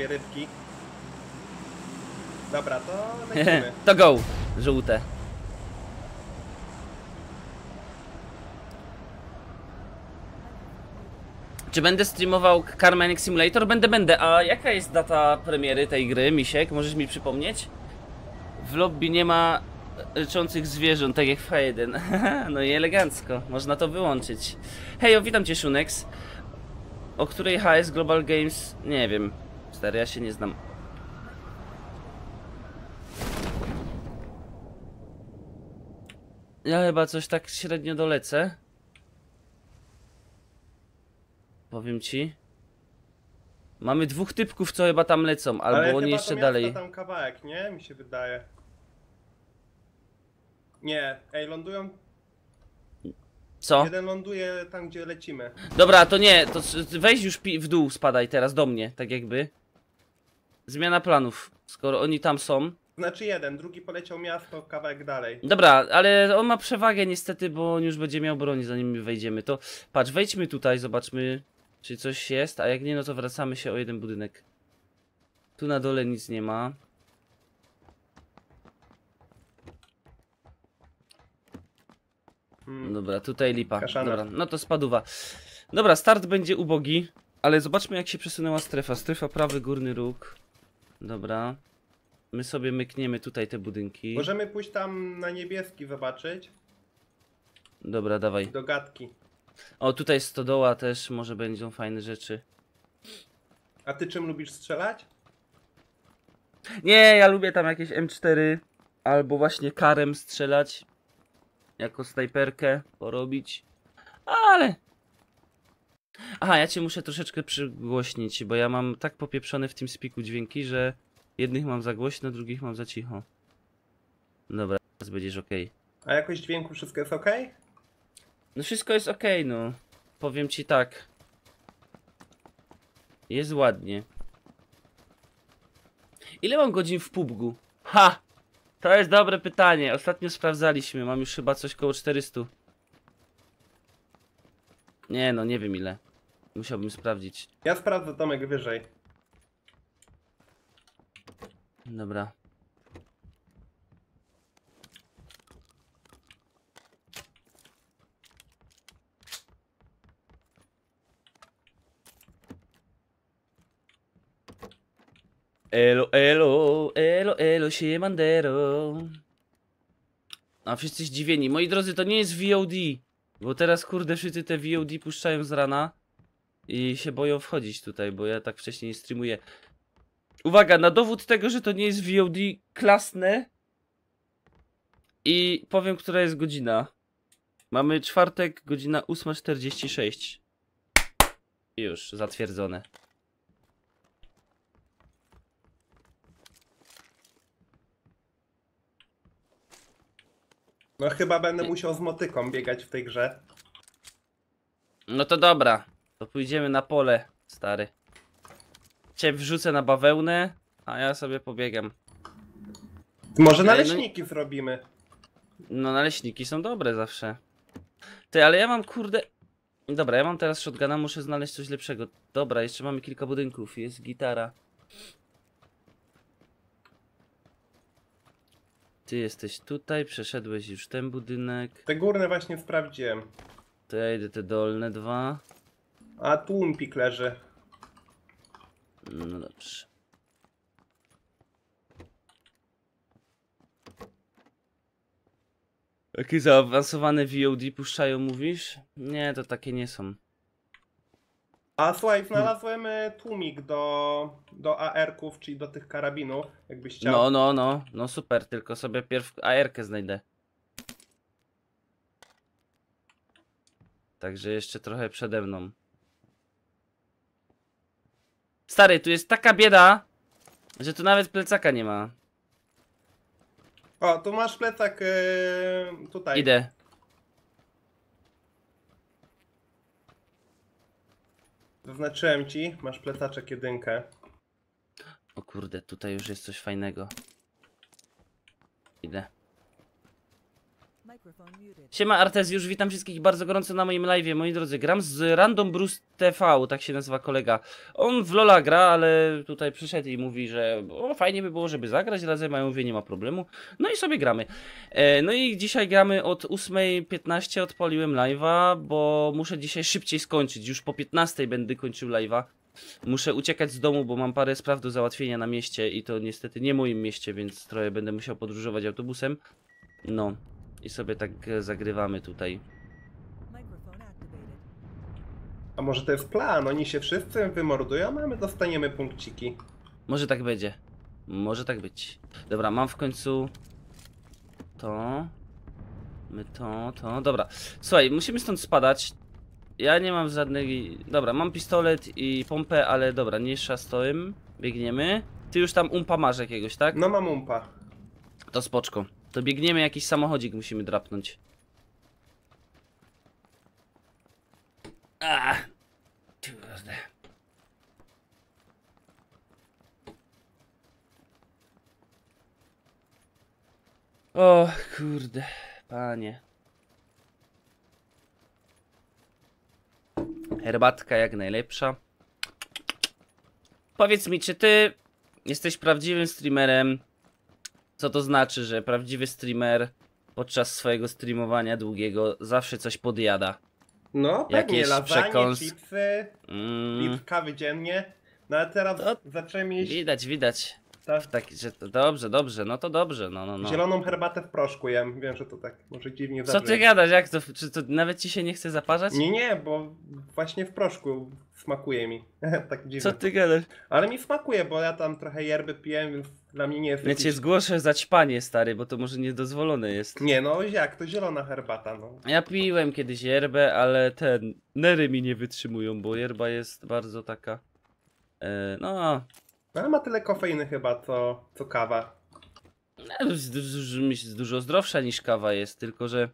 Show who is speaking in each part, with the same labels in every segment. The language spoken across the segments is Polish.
Speaker 1: sobie rybki. Dobra, to lecimy.
Speaker 2: to go! Żółte. Czy będę streamował Carmanic Simulator? Będę, będę. A jaka jest data premiery tej gry, Misiek? Możesz mi przypomnieć? W lobby nie ma ryczących zwierząt, tak jak w H1. no i elegancko, można to wyłączyć. Hej, witam cię, Shunex. O której HS Global Games? Nie wiem. Stary, ja się nie znam. Ja chyba coś tak średnio dolecę. Powiem ci. Mamy dwóch typków, co chyba tam lecą, albo
Speaker 1: Ale
Speaker 2: oni jeszcze dalej.
Speaker 1: tam kawałek, nie? Mi się wydaje. Nie, ej, lądują.
Speaker 2: Co?
Speaker 1: Jeden ląduje tam, gdzie lecimy.
Speaker 2: Dobra, to nie, to weź już w dół, spadaj teraz do mnie, tak jakby. Zmiana planów, skoro oni tam są.
Speaker 1: Znaczy jeden, drugi poleciał miasto, kawałek dalej.
Speaker 2: Dobra, ale on ma przewagę niestety, bo on już będzie miał broni zanim my wejdziemy. To patrz, wejdźmy tutaj, zobaczmy, czy coś jest, a jak nie, no to wracamy się o jeden budynek. Tu na dole nic nie ma.
Speaker 1: Hmm.
Speaker 2: Dobra, tutaj lipa.
Speaker 1: Kaszana.
Speaker 2: Dobra, no to spaduwa. Dobra, start będzie ubogi, ale zobaczmy jak się przesunęła strefa. Strefa prawy górny róg. Dobra. My sobie mykniemy tutaj te budynki.
Speaker 1: Możemy pójść tam na niebieski zobaczyć.
Speaker 2: Dobra, dawaj.
Speaker 1: Do gadki.
Speaker 2: O, tutaj stodoła też, może będą fajne rzeczy.
Speaker 1: A ty czym lubisz strzelać?
Speaker 2: Nie, ja lubię tam jakieś M4 albo właśnie karem strzelać. Jako snajperkę porobić. Ale. Aha, ja cię muszę troszeczkę przygłośnić, bo ja mam tak popieprzone w tym spiku dźwięki, że jednych mam za głośno, drugich mam za cicho. Dobra, teraz będziesz ok.
Speaker 1: A jakość dźwięku wszystko jest ok?
Speaker 2: No wszystko jest ok, no. Powiem ci tak. Jest ładnie. Ile mam godzin w PUBG? Ha! To jest dobre pytanie. Ostatnio sprawdzaliśmy. Mam już chyba coś koło 400. Nie no, nie wiem ile. Musiałbym sprawdzić.
Speaker 1: Ja sprawdzę Tomek wyżej.
Speaker 2: Dobra. Elo, elo, elo, elo, siemandero. A wszyscy zdziwieni. Moi drodzy, to nie jest VOD. Bo teraz, kurde, wszyscy te VOD puszczają z rana. I się boją wchodzić tutaj, bo ja tak wcześniej nie streamuję. Uwaga, na dowód tego, że to nie jest VOD klasne. I powiem, która jest godzina. Mamy czwartek, godzina 8.46. Już, zatwierdzone.
Speaker 1: No chyba będę musiał z motyką biegać w tej grze.
Speaker 2: No to dobra. To pójdziemy na pole, stary. Cię wrzucę na bawełnę, a ja sobie pobiegam.
Speaker 1: Może
Speaker 2: Ej, no-
Speaker 1: naleśniki zrobimy.
Speaker 2: No, naleśniki są dobre zawsze. Ty, ale ja mam kurde. Dobra, ja mam teraz shotguna, muszę znaleźć coś lepszego. Dobra, jeszcze mamy kilka budynków, jest gitara. Ty jesteś tutaj, przeszedłeś już ten budynek.
Speaker 1: Te górne właśnie sprawdziłem.
Speaker 2: To ja idę te dolne dwa.
Speaker 1: A tłumpik leży.
Speaker 2: No dobrze. Jakie zaawansowane VOD puszczają, mówisz? Nie, to takie nie są.
Speaker 1: A słuchaj, znalazłem y, tłumik do, do AR-ków, czyli do tych karabinów, jakbyś chciał.
Speaker 2: No, no, no, no super, tylko sobie pierw AR-kę znajdę. Także jeszcze trochę przede mną. Stary, tu jest taka bieda, że tu nawet plecaka nie ma.
Speaker 1: O, tu masz plecak y, tutaj.
Speaker 2: Idę.
Speaker 1: Zaznaczyłem ci, masz plecaczek jedynkę.
Speaker 2: O kurde, tutaj już jest coś fajnego. Idę. Siema Artezjusz, witam wszystkich bardzo gorąco na moim live. Moi drodzy, gram z Random Bruce TV, tak się nazywa kolega. On w Lola gra, ale tutaj przyszedł i mówi, że o, fajnie by było, żeby zagrać razem, a ja mówię, nie ma problemu. No i sobie gramy. E, no i dzisiaj gramy od 8.15, odpaliłem live'a, bo muszę dzisiaj szybciej skończyć. Już po 15 będę kończył live'a. Muszę uciekać z domu, bo mam parę spraw do załatwienia na mieście i to niestety nie moim mieście, więc trochę będę musiał podróżować autobusem. No, i sobie tak e, zagrywamy tutaj.
Speaker 1: A może to jest plan? Oni się wszyscy wymordują, a my dostaniemy punkciki.
Speaker 2: Może tak będzie. Może tak być. Dobra, mam w końcu to. My to, to. Dobra. Słuchaj, musimy stąd spadać. Ja nie mam żadnej. Dobra, mam pistolet i pompę, ale dobra, nie stołem. Biegniemy. Ty już tam umpa masz jakiegoś, tak?
Speaker 1: No mam umpa.
Speaker 2: To spoczko. To biegniemy, jakiś samochodzik musimy drapnąć. A, kurde. O, kurde, panie. Herbatka jak najlepsza. Powiedz mi, czy ty jesteś prawdziwym streamerem, co to znaczy, że prawdziwy streamer podczas swojego streamowania długiego zawsze coś podjada?
Speaker 1: No, pewnie
Speaker 2: Jakieś
Speaker 1: lasagne,
Speaker 2: przekąs-
Speaker 1: chipsy,
Speaker 2: Mm,
Speaker 1: litr kawy dziennie. No ale teraz
Speaker 2: To-
Speaker 1: zacząłem jeść
Speaker 2: widać, widać.
Speaker 1: Ta,
Speaker 2: Tak, że to dobrze, dobrze, no to dobrze, no, no, no.
Speaker 1: zieloną herbatę w proszku jem. Wiem, że to tak może dziwnie
Speaker 2: Co ty gadasz, jak to, czy to nawet ci się nie chce zaparzać?
Speaker 1: Nie, nie, bo właśnie w proszku smakuje mi. tak dziwnie.
Speaker 2: Co ty gadasz?
Speaker 1: Ale mi smakuje, bo ja tam trochę yerby piję, więc dla mnie nie jest
Speaker 2: Ja cię zgłoszę za ćpanie, stary, bo to może niedozwolone jest.
Speaker 1: Nie no, jak, to zielona herbata, no.
Speaker 2: Ja piłem kiedyś yerbę, ale ten, nery mi nie wytrzymują, bo yerba jest bardzo taka, e, No,
Speaker 1: Ale ma tyle kofeiny chyba, co, co kawa.
Speaker 2: z- z- dużo zdrowsza niż kawa jest, tylko że...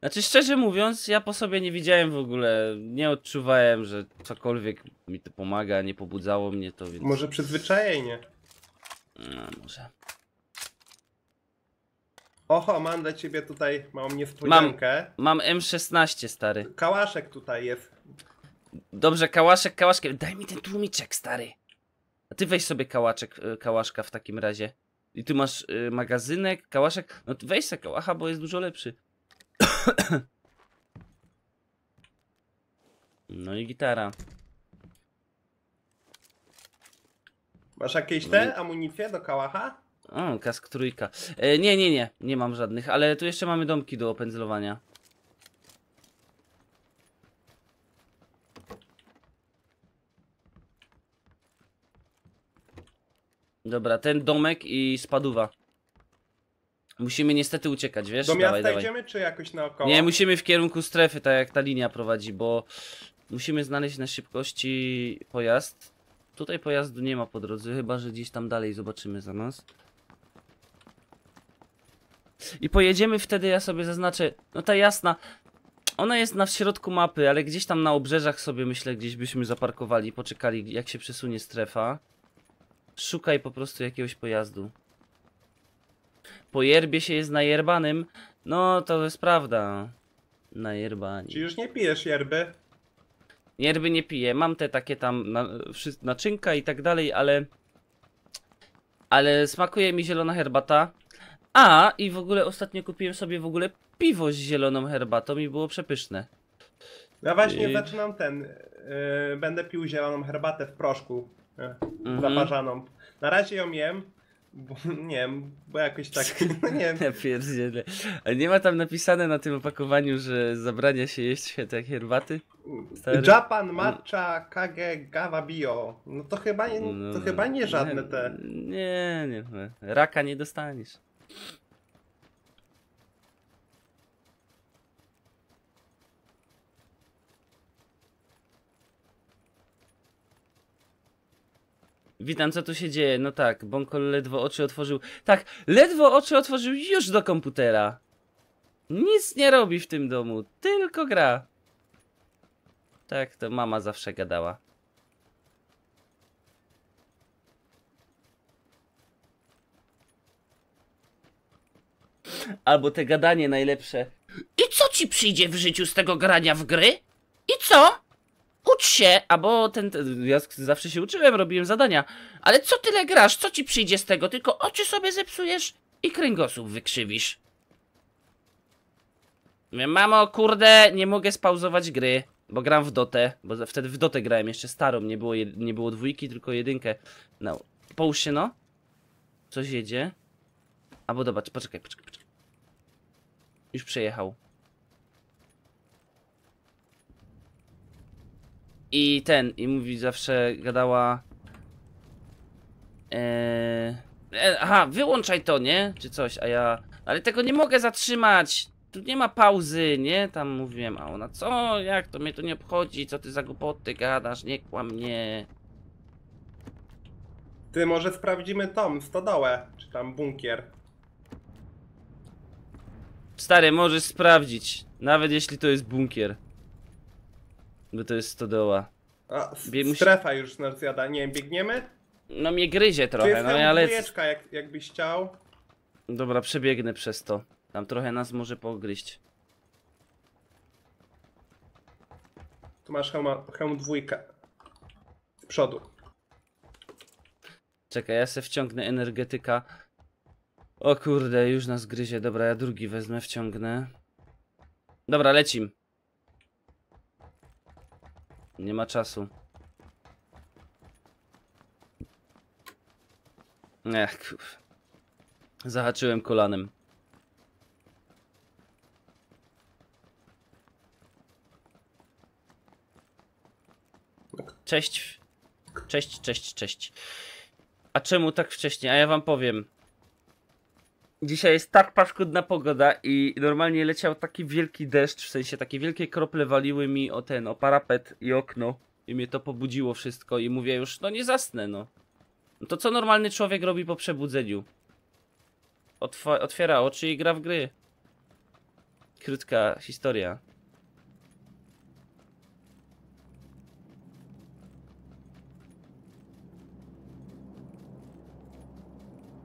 Speaker 2: Znaczy szczerze mówiąc, ja po sobie nie widziałem w ogóle, nie odczuwałem, że cokolwiek mi to pomaga, nie pobudzało mnie to, więc...
Speaker 1: Może przyzwyczajenie.
Speaker 2: No, może.
Speaker 1: Oho, mam dla ciebie tutaj małą niespodziankę.
Speaker 2: Mam M16, stary.
Speaker 1: Kałaszek tutaj jest.
Speaker 2: Dobrze, kałaszek, kałaszkiem. Daj mi ten tłumiczek, stary. A ty weź sobie kałaczek, y, kałaszka w takim razie. I tu masz y, magazynek, kałaszek. No to weź sobie kałacha, bo jest dużo lepszy. No i gitara.
Speaker 1: Masz jakieś
Speaker 2: No
Speaker 1: te amunicje do kałacha?
Speaker 2: O, kask trójka. E, nie, nie, nie. Nie mam żadnych, ale tu jeszcze mamy domki do opędzlowania. Dobra, ten domek i spaduwa. Musimy niestety uciekać, wiesz?
Speaker 1: Do miasta
Speaker 2: dawaj, dawaj.
Speaker 1: idziemy, czy jakoś naokoło?
Speaker 2: Nie, musimy w kierunku strefy, tak jak ta linia prowadzi, bo musimy znaleźć na szybkości pojazd. Tutaj pojazdu nie ma po drodze, chyba że gdzieś tam dalej zobaczymy za nas. I pojedziemy wtedy, ja sobie zaznaczę, no ta jasna, ona jest na w środku mapy, ale gdzieś tam na obrzeżach sobie myślę, gdzieś byśmy zaparkowali, poczekali jak się przesunie strefa. Szukaj po prostu jakiegoś pojazdu. Po yerbie się jest najerbanym, no to jest prawda. Najerbani.
Speaker 1: Czy już nie pijesz yerby?
Speaker 2: Yerby nie piję, mam te takie tam na, naczynka i tak dalej, ale... Ale smakuje mi zielona herbata. A, i w ogóle ostatnio kupiłem sobie w ogóle piwo z zieloną herbatą i było przepyszne.
Speaker 1: Ja właśnie
Speaker 2: I-
Speaker 1: zaczynam ten. Yy, będę pił zieloną herbatę w proszku. Yy,
Speaker 2: Mhm.
Speaker 1: Zaparzaną. Na razie ją jem, bo nie wiem, bo jakoś tak. No nie wiem.
Speaker 2: Ja pierdzielę. A nie ma tam napisane na tym opakowaniu, że zabrania się jeść tak herbaty? Stary.
Speaker 1: Japan Matcha Kage Gawa Bio. No to chyba nie,
Speaker 2: No,
Speaker 1: to chyba nie żadne te.
Speaker 2: Nie, nie. Raka nie dostaniesz. Witam, co tu się dzieje? No tak, Bonkol ledwo oczy otworzył. Tak, ledwo oczy otworzył już do komputera. Nic nie robi w tym domu, tylko gra. Tak, to mama zawsze gadała. Albo te gadanie najlepsze. I co ci przyjdzie w życiu z tego grania w gry? I co? Ucz się, albo ten, ten ja zawsze się uczyłem, robiłem zadania. Ale co tyle grasz? Co ci przyjdzie z tego? Tylko oczy sobie zepsujesz i kręgosłup wykrzywisz. Mamo, kurde, nie mogę spauzować gry, bo gram w Dotę, bo wtedy w Dotę grałem jeszcze starą, nie było, nie było dwójki, tylko jedynkę. No, połóż się no. Coś jedzie. Albo dobra, poczekaj, poczekaj, poczekaj. Już przejechał. I ten, i mówi zawsze, gadała... Eee, aha, wyłączaj to, nie? Czy coś, a ja... Ale tego nie mogę zatrzymać! Tu nie ma pauzy, nie? Tam mówiłem, a ona, co? Jak to mnie to nie obchodzi? Co ty za głupoty gadasz? Nie kłam mnie.
Speaker 1: Ty, może sprawdzimy tom, stodołę, czy tam bunkier.
Speaker 2: Stary, możesz sprawdzić. Nawet jeśli to jest bunkier. Bo to jest stodoła.
Speaker 1: A,
Speaker 2: Bie-
Speaker 1: strefa już nas zjada. Nie wiem, biegniemy?
Speaker 2: No mnie gryzie
Speaker 1: tu
Speaker 2: trochę,
Speaker 1: jest
Speaker 2: no ale...
Speaker 1: dwójeczka, jak, jakbyś chciał.
Speaker 2: Dobra, przebiegnę przez to. Tam trochę nas może pogryźć.
Speaker 1: Tu masz hełm, hełm dwójkę. Z przodu.
Speaker 2: Czekaj, ja se wciągnę energetyka. O kurde, już nas gryzie. Dobra, ja drugi wezmę, wciągnę. Dobra, lecim. Nie ma czasu. Ech, kur... Zahaczyłem kolanem. Cześć. Cześć, cześć, cześć. A czemu tak wcześnie? A ja wam powiem. Dzisiaj jest tak paskudna pogoda i normalnie leciał taki wielki deszcz, w sensie takie wielkie krople waliły mi o ten, o parapet i okno i mnie to pobudziło wszystko i mówię już, no nie zasnę, no. no to co normalny człowiek robi po przebudzeniu? Otwa otwiera oczy i gra w gry. Krótka historia.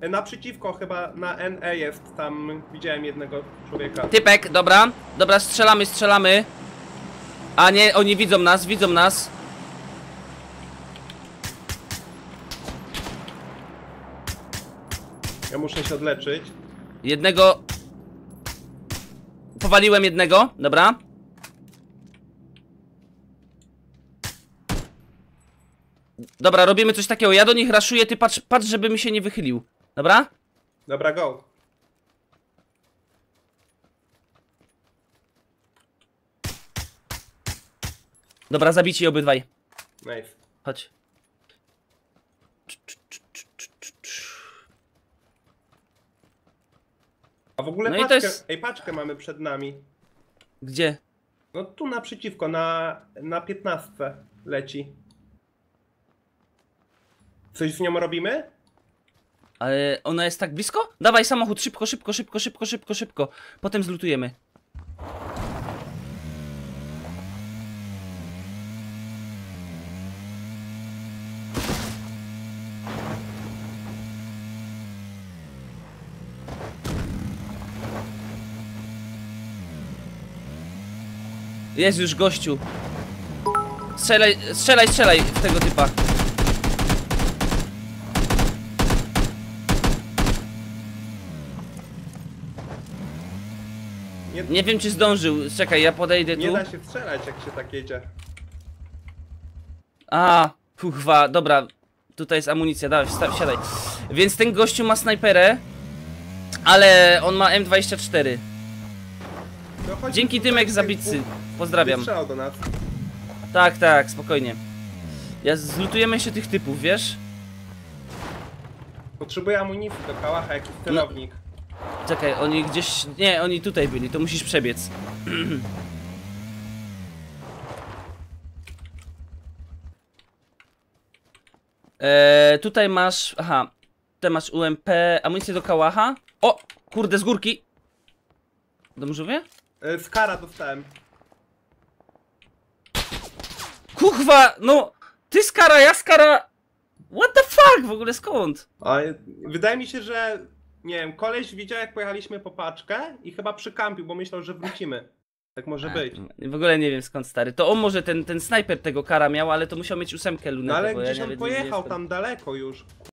Speaker 1: Naprzeciwko chyba na NE jest tam, widziałem jednego człowieka.
Speaker 2: Typek, dobra, dobra, strzelamy, strzelamy. A nie, oni widzą nas, widzą nas.
Speaker 1: Ja muszę się odleczyć.
Speaker 2: Jednego. Powaliłem jednego, dobra. Dobra, robimy coś takiego. Ja do nich raszuję, ty patrz, patrz, żeby mi się nie wychylił. Dobra?
Speaker 1: Dobra, go.
Speaker 2: Dobra, zabici obydwaj.
Speaker 1: Nice.
Speaker 2: Chodź.
Speaker 1: A w ogóle
Speaker 2: No i to
Speaker 1: paczkę,
Speaker 2: jest-
Speaker 1: ej, paczkę mamy przed nami.
Speaker 2: Gdzie?
Speaker 1: No tu naprzeciwko, na, na 15 leci. Coś z nią robimy?
Speaker 2: Ale ona jest tak blisko? Dawaj samochód, szybko, szybko, szybko, szybko, szybko, szybko. Potem zlutujemy. Jest już gościu. Strzelaj, strzelaj, strzelaj w tego typa.
Speaker 1: Nie,
Speaker 2: Nie wiem czy zdążył. Czekaj, ja podejdę
Speaker 1: nie
Speaker 2: tu.
Speaker 1: da się strzelać jak się tak jedzie.
Speaker 2: A, puchwa, dobra. Tutaj jest amunicja, dawaj, wsta- wsiadaj. Więc ten gościu ma snajperę, ale on ma M24.
Speaker 1: No, chodź
Speaker 2: Dzięki Tymek za bicy. Pozdrawiam.
Speaker 1: Do nas.
Speaker 2: Tak, tak, spokojnie. Ja zlutujemy jeszcze tych typów, wiesz?
Speaker 1: Potrzebuję amunicji do kałacha, jakiś celownik.
Speaker 2: Czekaj, oni gdzieś... Nie, oni tutaj byli, to musisz przebiec. Eee, tutaj masz... Aha. Tutaj masz UMP, amunicję do kałacha. O! Kurde, z górki! Dobrze mówię?
Speaker 1: E, Z kara dostałem.
Speaker 2: Kuchwa! No! Ty skara, ja skara! What the fuck? W ogóle skąd?
Speaker 1: A, wydaje mi się, że Nie wiem, koleś widział jak pojechaliśmy po paczkę i chyba przykampił, bo myślał, że wrócimy. Tak może
Speaker 2: A,
Speaker 1: być.
Speaker 2: W ogóle nie wiem skąd stary. To on może ten, ten snajper tego kara miał, ale to musiał mieć ósemkę lunetę,
Speaker 1: No ale
Speaker 2: bo ja
Speaker 1: gdzieś
Speaker 2: nie
Speaker 1: on pojechał tam daleko już.